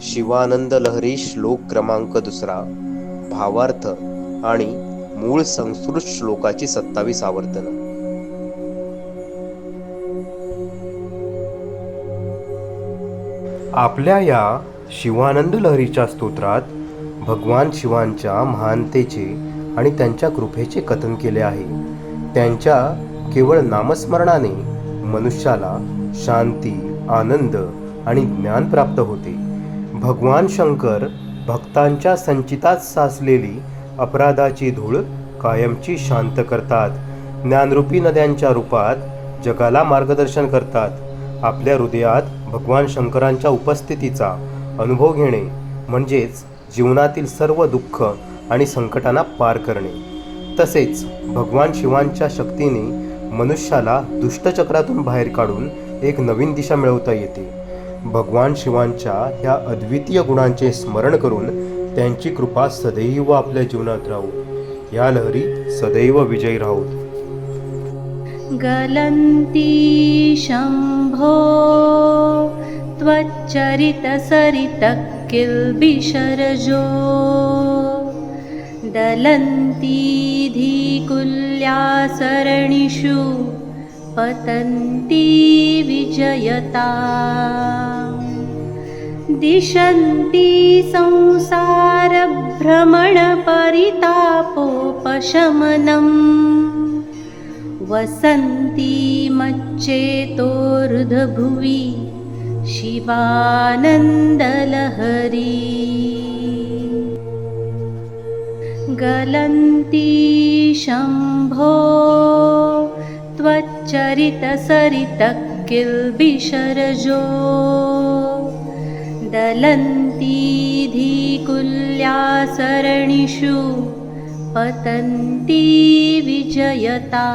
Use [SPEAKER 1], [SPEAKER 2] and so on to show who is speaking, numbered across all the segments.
[SPEAKER 1] शिवानंद लहरी श्लोक क्रमांक दुसरा. भावार्थ आणि मूळ संस्कृत श्लोकाची सत्तावीस आवर्तन. आपल्या या शिवानंद लहरीच्या स्तोत्रात भगवान शिवांच्या महानतेचे आणि त्यांच्या कृपेचे कथन केले आहे. त्यांच्या केवळ नामस्मरणाने मनुष्याला शांती आनंद आणि ज्ञान प्राप्त होते. भगवान शंकर भक्तांच्या संचितात साचलेली अपराधाची धूळ कायमची शांत करतात. ज्ञानरूपी नद्यांच्या रूपात जगाला मार्गदर्शन करतात. आपल्या हृदयात भगवान शंकरांच्या उपस्थितीचा अनुभव घेणे म्हणजेच जीवनातील सर्व दुःख आणि संकटांना पार करणे. तसेच भगवान शिवांच्या शक्तीने मनुष्याला दुष्टचक्रातून बाहेर काढून एक नवीन दिशा मिळवता येते. भगवान शिवांच्या ह्या अद्वितीय गुणांचे स्मरण करून त्यांची कृपा सदैव आपल्या जीवनात राहू. या लहरी सदैव विजयी राहूत
[SPEAKER 2] गलन्ती शम्भो त्वच्चरितसरितः किल्बिषरजो दलन्ती धीकुल्यासरणिषु पतन्ती विजयता। दिशन्ति संसारभ्रमणपरितापोपशमनम्। वसन्ती मच्चेतो हृदभुवि शिवानन्दलहरी। गलन्ती शम्भो त्वच्चरितसरितः किल्बिषरजो दलन्ती धीकुल्यासरणिषु पतन्ती विजयता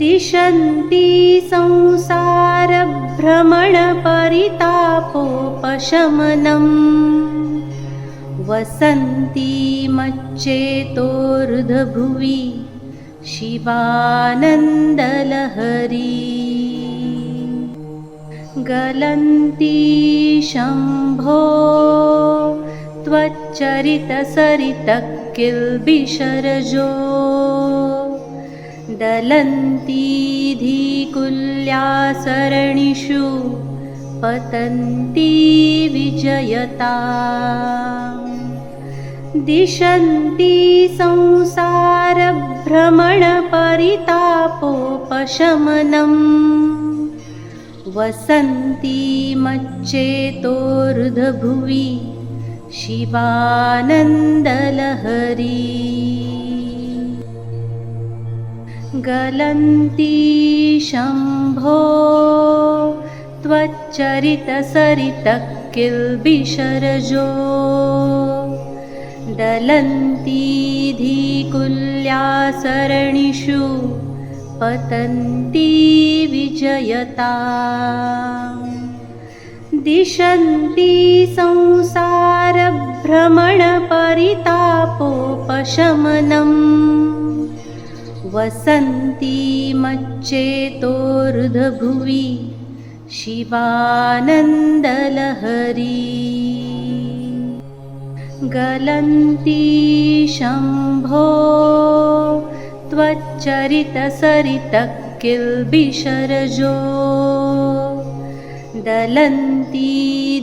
[SPEAKER 2] दिशन्ति संसारभ्रमणपरितापोपशमनम् वसन्ती मच्चेतो हृदभुवि शिवानन्दलहरी। गलन्ती शम्भो त्वच्चरितसरितः किल्बिषरजो दलन्ती धीकुल्यासरणिषु पतन्ती विजयता दिशन्ति संसारभ्रमणपरितापोपशमनम्। वसन्ती मच्चेतो हृदभुवि शिवानन्दलहरी। गलन्ती शम्भो त्वच्चरितसरितः किल्बिषरजो दलन्ती धीकुल्यासरणिषु पतन्ती विजयता। दिशन्ति संसारभ्रमणपरितापोपशमनम्। वसन्ती मच्चेतो हृदभुवि शिवानन्दलहरी गलन्ती शम्भो त्वच्चरितसरितः किल्बिषरजो दलन्ती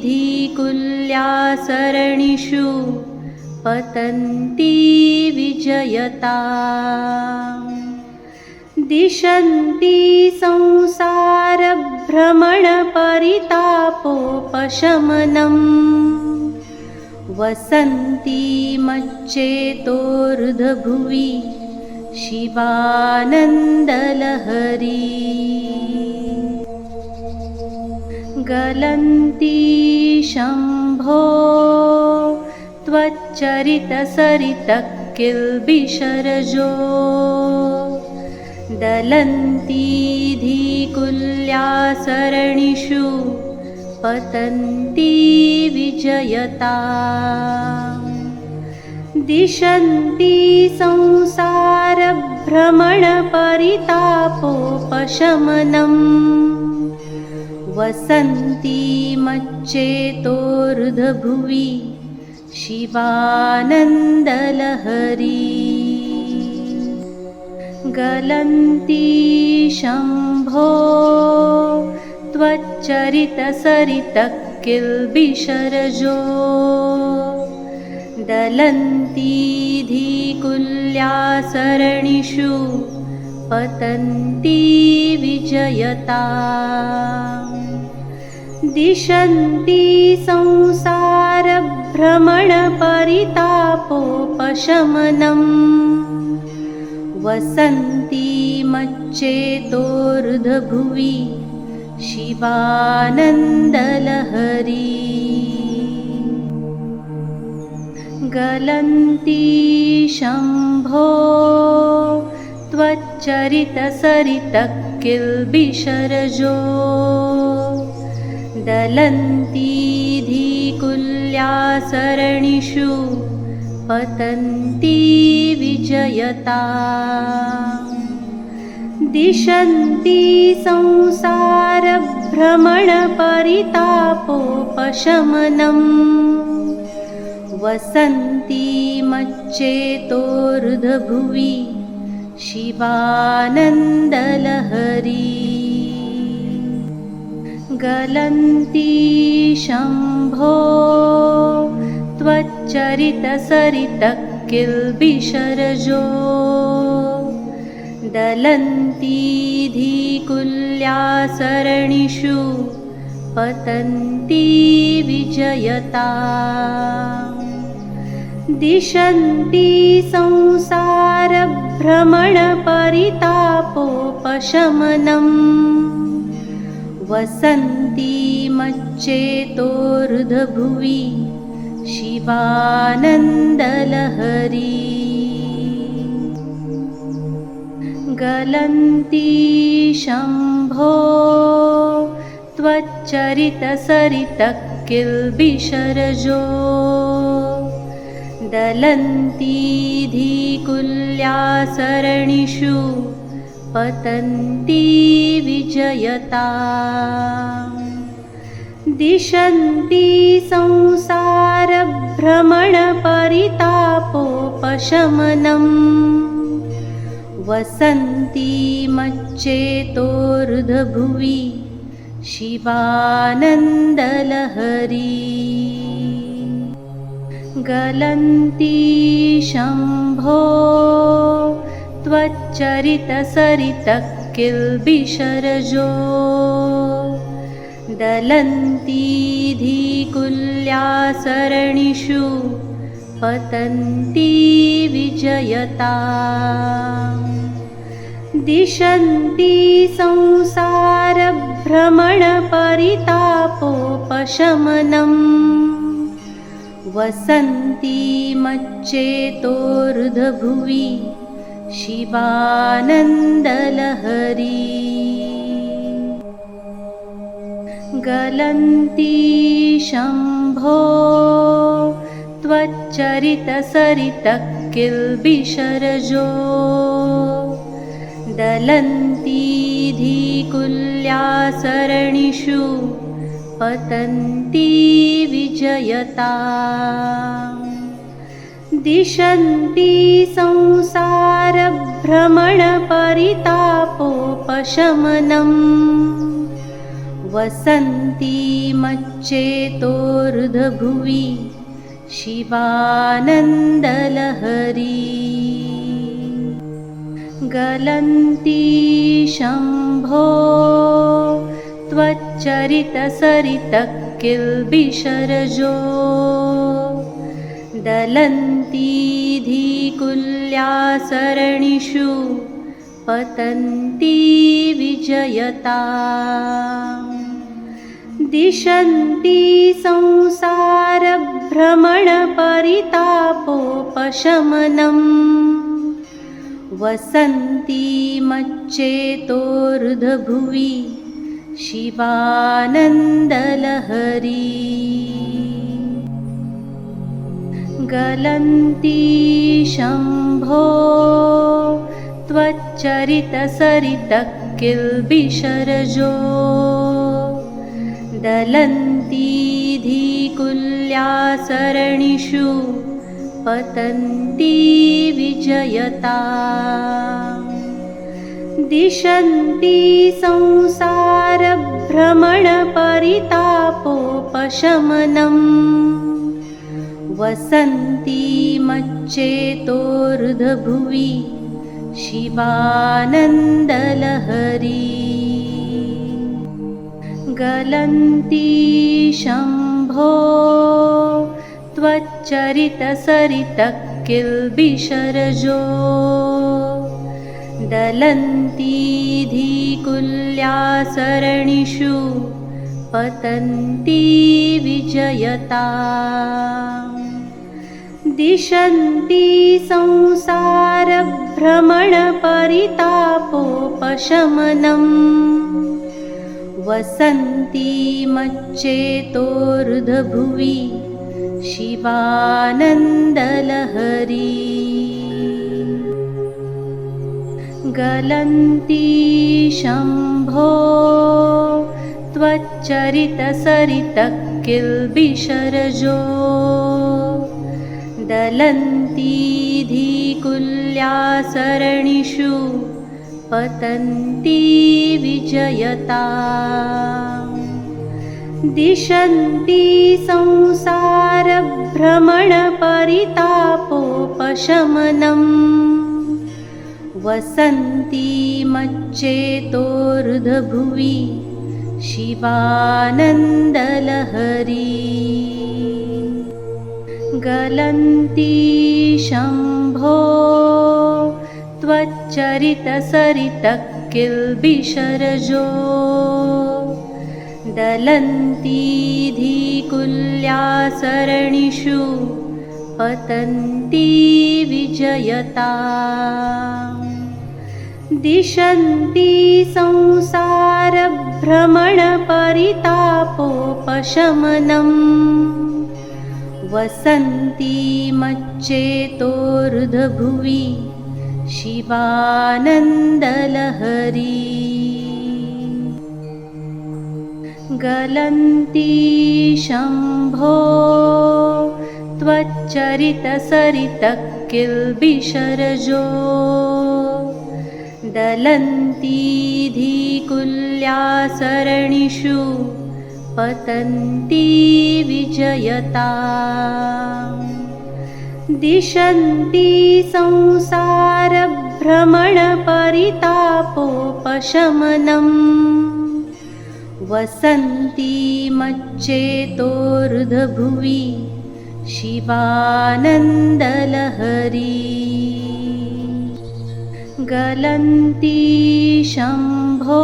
[SPEAKER 2] धीकुल्यासरणिषु पतन्ती विजयता। दिशन्ति संसारभ्रमणपरितापोपशमनम् वसन्ती मच्चेतो हृदभुवि शिवानन्दलहरी। गलन्ती शम्भो त्वच्चरितसरितः किल्बिषरजो दलन्ती धीकुल्यासरणिषु पतन्ती विजयता। दिशन्ति संसारभ्रमणपरितापोपशमनम्। वसन्ती मच्चेतोर्धभुवि शिवानन्दलहरी। गलन्ती शम्भो त्वच्चरितसरितकिल्बिषरजो। दलन्ती धीकुल्यासरणिषु पतन्ती विजयता। दिशन्ती संसारभ्रमणपरितापोपशमनम् वसन्ती मच्चेतोर्धभुवि शिवानन्दलहरी। गलन्ती शम्भो त्वच्चरितसरितकिल्बिषरजो। दलन्ती धीकुल्यासरणिषु पतन्ती विजयता दिशन्ती संसारभ्रमणपरितापोपशमनम्। वसन्ती मच्चेतोर्धभुवि शिवानन्दलहरी। गलन्ती शम्भो त्वच्चरितसरितकिल्बिषरजो दलन्ती धीकुल्यासरणिषु पतन्ती विजयता। दिशन्ती संसारभ्रमणपरितापोपशमनम्। वसन्ती मच्चेतोर्धभुवि शिवानन्दलहरी गलन्ती शम्भो त्वच्चरितसरितकिल्बिषरजो दलन्ती धीकुल्यासरणिषु पतन्ती विजयता दिशन्ती संसारभ्रमणपरितापोपशमनम् वसन्ती मच्चेतोर्धभुवि शिवानन्दलहरी। गलन्ती शम्भो त्वच्चरितसरितकिल्बिषरजो। दलन्ती धीकुल्यासरणिषु पतन्ती विजयता दिशन्ती संसारभ्रमणपरितापोपशमनम् वसन्ती मच्चेतोर्धभुवि शिवानन्दलहरी। गलन्ती शम्भो त्वच्चरितसरितकिल्बिषरजो दलन्ती धीकुल्यासरणिषु पतन्ती विजयता। दिशन्ती संसारभ्रमणपरितापोपशमनम् वसन्ती मच्चेतोर्धभुवि शिवानन्दलहरी गलन्ती शम्भो त्वच्चरितसरितकिल्बिषरजो। दलन्ती धीकुल्यासरणिषु पतन्ती विजयता। दिशन्ती संसारभ्रमणपरितापोपशमनम् वसन्ती मच्चेतोर्धभुवि शिवानन्दलहरी। गलन्ती शम्भो त्वच्चरितसरितकिल्बिषरजो। दलन्ती धीकुल्यासरणिषु पतन्ती विजयता। दिशन्ति संसारभ्रमणपरितापोपशमनम्। वसन्ती मच्चेतोर्धभुवि शिवानन्दलहरी। गलन्ती शम्भो त्वच्चरितसरितः किल्बिषरजो दलन्ती पतन्ती विजयता दिशन्ति संसारभ्रमणपरितापोपशमनम्। वसन्ती मच्चेतोर्धभुवि शिवानन्दलहरी। गलन्ती शम्भो त्वच्चरितसरितः किल्बिषरजो दलन्ती धीकुल्यासरणिषु पतन्ती विजयता दिशन्ति संसारभ्रमणपरितापोपशमनम् वसन्ती मच्चेतोर्धभुवि शिवानन्दलहरी। गलन्ती शम्भो त्वच्चरितसरितः किल्बिषरजो दलन्ती धीकुल्यासरणिषु पतन्ती विजयता दिशन्ति संसारभ्रमणपरितापोपशमनम् वसन्ती मच्चेतोर्धभुवि शिवानन्दलहरी गलन्ती शम्भो त्वच्चरितसरितः किल्बिषरजो दलन्ती धीकुल्यासरणिषु पतन्ती विजयता। दिशन्ति संसारभ्रमणपरितापोपशमनम् वसन्ती मच्चेतोर्धभुवि शिवानन्दलहरी। गलन्ती शम्भो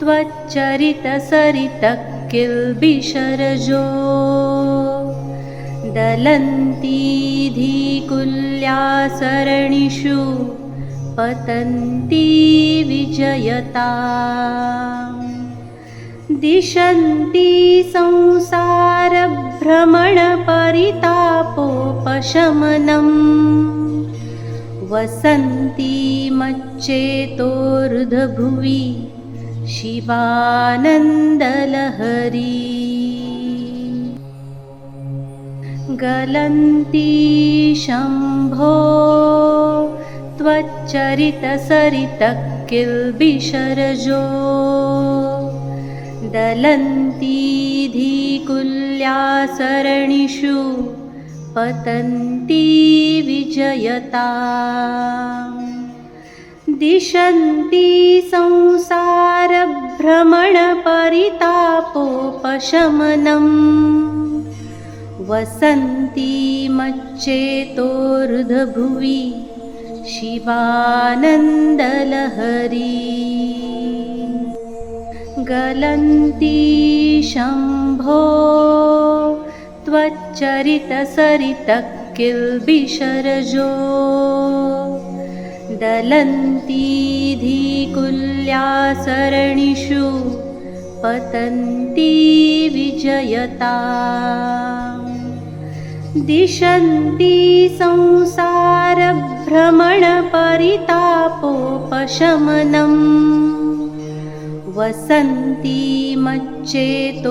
[SPEAKER 2] त्वच्चरितसरितः किल्बिषरजो दलन्ती धीकुल्यासरणिषु पतन्ती विजयता दिशन्ति संसारभ्रमणपरितापोपशमनम्। वसन्ती मच्चेतोर्धभुवि शिवानन्दलहरी। गलन्ती शम्भो त्वच्चरितसरितः किल्बिषरजो दलन्ती धीकुल्यासरणिषु पतन्ती विजयता। दिशन्ति संसारभ्रमणपरितापोपशमनम् वसन्ती मच्चेतोर्धभुवि शिवानन्दलहरी गलन्ती शम्भो त्वच्चरितसरितः किल्बिषरजो दलन्ती धीकुल्यासरणिषु पतन्ती विजयता। दिशन्ति संसारभ्रमणपरितापोपशमनम् वसन्ती मच्चेतोर्धभुवि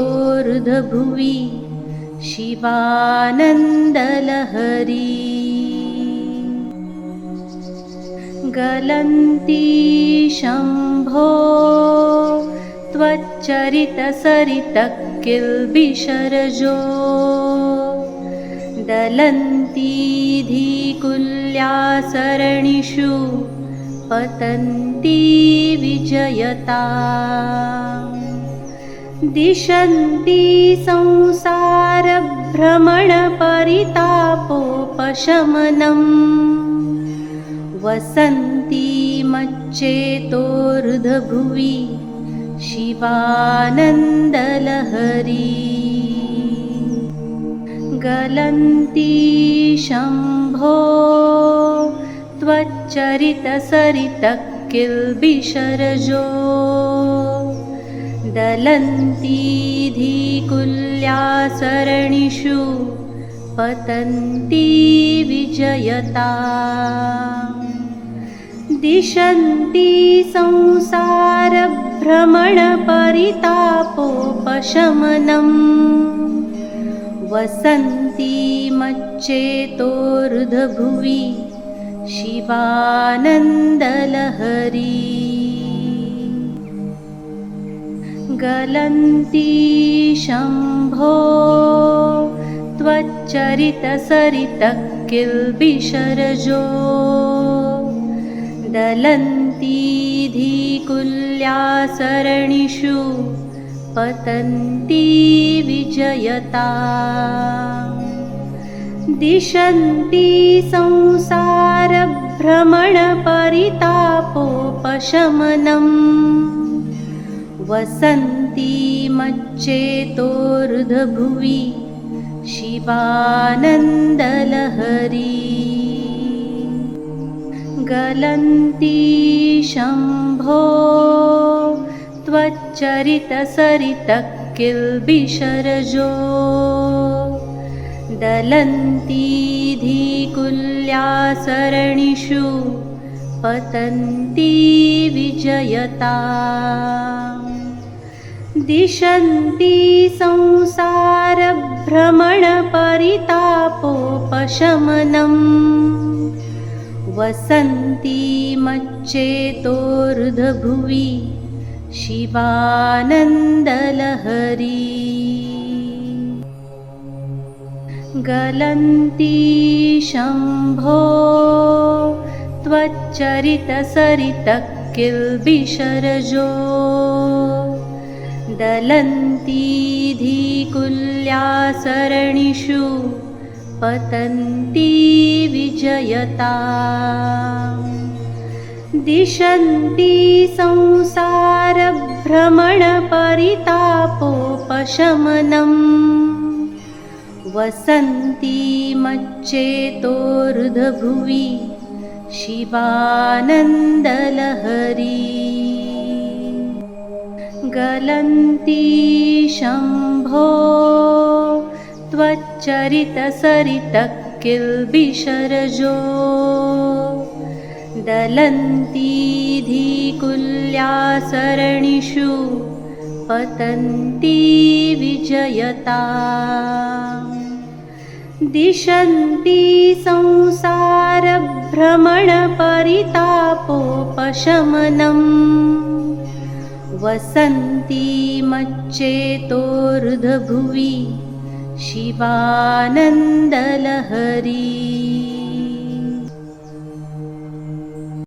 [SPEAKER 2] शिवानन्दलहरी। गलन्ती शम्भो त्वच्चरितसरितः किल्बिषरजो दलन्ती धीकुल्यासरणिषु विजयता। दिशन्ती संसारभ्रमणपरितापोपशमनम् वसन्ती मच्चेतोर्धभुवि शिवानन्दलहरी। गलन्ती शम्भो त्वच्चरितसरितः किल्बिषरजो। दलन्ती धीकुल्यासरणिषु पतन्ती विजयता। दिशन्ती संसारभ्रमणपरितापोपशमनम्। वसन्ती मच्चेतोर्धभुवि शिवानन्दलहरी। गलन्ती शम्भो त्वच्चरितसरितः किल्बिषरजो दलन्ती धीकुल्यासरणिषु पतन्ती विजयता दिशन्ती संसारभ्रमणपरितापोपशमनम्। वसन्ती मच्चेतोर्धभुवि शिवानन्दलहरी। गलन्ती शम्भो त्वच्चरितसरितः किल्बिषरजो दलन्ती धीकुल्यासरणिषु पतन्ती विजयता। दिशन्ती संसारभ्रमणपरितापोपशमनम् वसन्ती मच्चेतोर्धभुवि शिवानन्दलहरी गलन्ती शम्भो त्वच्चरितसरितः किल्बिषरजो दलन्ती धीकुल्यासरणिषु पतन्ती विजयता। दिशन्ती संसारभ्रमणपरितापोपशमनम् वसन्ती मच्चेतोर्धभुवि शिवानन्दलहरी। गलन्ती शम्भो त्वच्चरितसरितः किल्बिषरजो दलन्ती धीकुल्यासरणिषु पतन्ती विजयता दिशन्ती संसारभ्रमणपरितापोपशमनम्। वसन्ती मच्चेतोर्धभुवि शिवानन्दलहरी